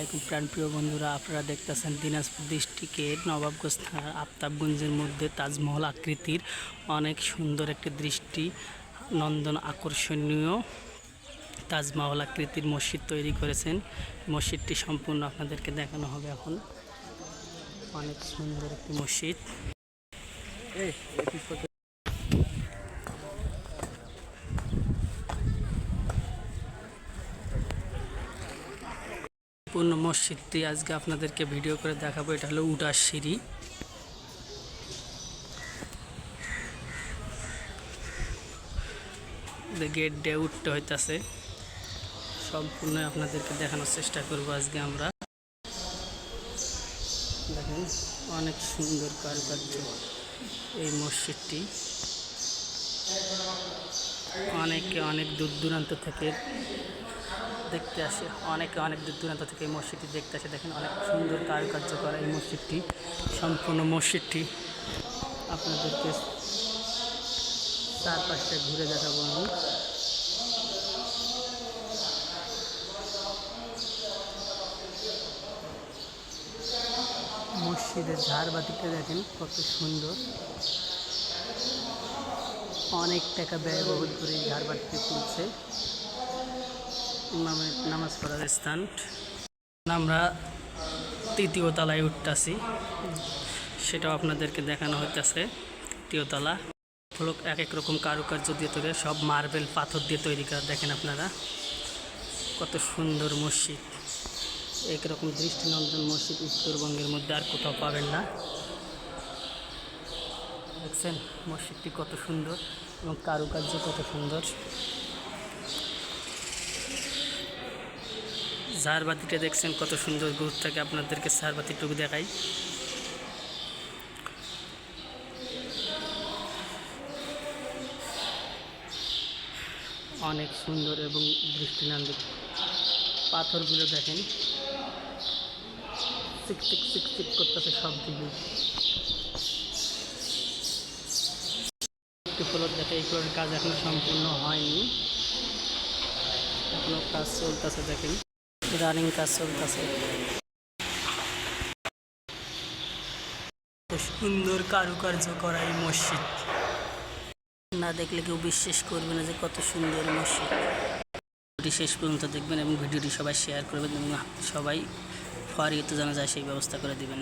আসসালামাইকুম প্রাণপ্রিয় বন্ধুরা, আপনারা দেখতেছেন দিনাজপুর ডিস্ট্রিক্টের নবাবগঞ্জ থানার আফতাবগঞ্জের মধ্যে তাজমহল আকৃতির অনেক সুন্দর একটি দৃষ্টি, নন্দন আকর্ষণীয় তাজমহল আকৃতির মসজিদ তৈরি করেছেন। মসজিদটি সম্পূর্ণ আপনাদেরকে দেখানো হবে এখন। অনেক সুন্দর একটি মসজিদ। পূর্ণ মসজিদটি আজকে আপনাদেরকে ভিডিও করে দেখাবো। এটা হলো উটার সিঁড়ি। গেট দিয়ে উঠতে হইতাছে। সম্পূর্ণ আপনাদেরকে দেখানোর চেষ্টা করব আজকে আমরা। দেখেন, অনেক সুন্দর কারুকার্য এই মসজিদটি। অনেকে অনেক দূর দূরান্ত থেকে দেখতে আসে। অনেকে অনেক দূর দূরান্ত থেকে এই মসজিদটি দেখতে আসে। দেখেন অনেক সুন্দর কারুকার্য করা এই মসজিদটি, সম্পূর্ণ মসজিদটি। আপনাদেরকে চারপাশটা ঘুরে দেখাবো আমি। মসজিদের ঝাড়বাতিটা দেখেন কত সুন্দর। অনেক টাকা ব্যয়বহুল করে এই ঝাড়বাতিটি তুলছে নামাজ পড়ার স্থান। আমরা তৃতীয় তলায় উঠতেছি। সেটাও আপনাদেরকে দেখানো হইতেছে। তৃতীয় তলা। হলো এক এক রকম কারুকার্য দিয়ে তৈরি, সব মার্বেল পাথর দিয়ে তৈরি করা, দেখেন আপনারা। কত সুন্দর মসজিদ। একরকম দৃষ্টিনন্দন মসজিদ উত্তরবঙ্গের মধ্যে, আর কোথাও পাবেন না। দেখছেন, মসজিদটি কত সুন্দর এবং কারুকার্য কত সুন্দর। ঝাড়বাতিটা দেখছেন, কত সুন্দর দূর থেকে আপনাদেরকে ঝাড়বাতিটুকু দেখাই। অনেক সুন্দর এবং দৃষ্টিনন্দন। পাথরগুলো দেখেন চিক চিক চিক চিক করতেছে সব দিকে। একটি ফ্লোর দেখে, এই ফ্লোরের কাজ এখনও সম্পূর্ণ হয়নি। এখনও কাজ চলতেছে, দেখেন। রানিং কাজ চলতেছে। সুন্দর কারুকার্য করা এই মসজিদ। না দেখলে কেউ বিশ্বাস করবে না যে কত সুন্দর মসজিদ। ভিডিওটি শেষ পর্যন্ত দেখবেন এবং ভিডিওটি সবাই শেয়ার করবেন এবং সবাই ফরিয়ে তো জানা যায় সেই ব্যবস্থা করে দেবেন।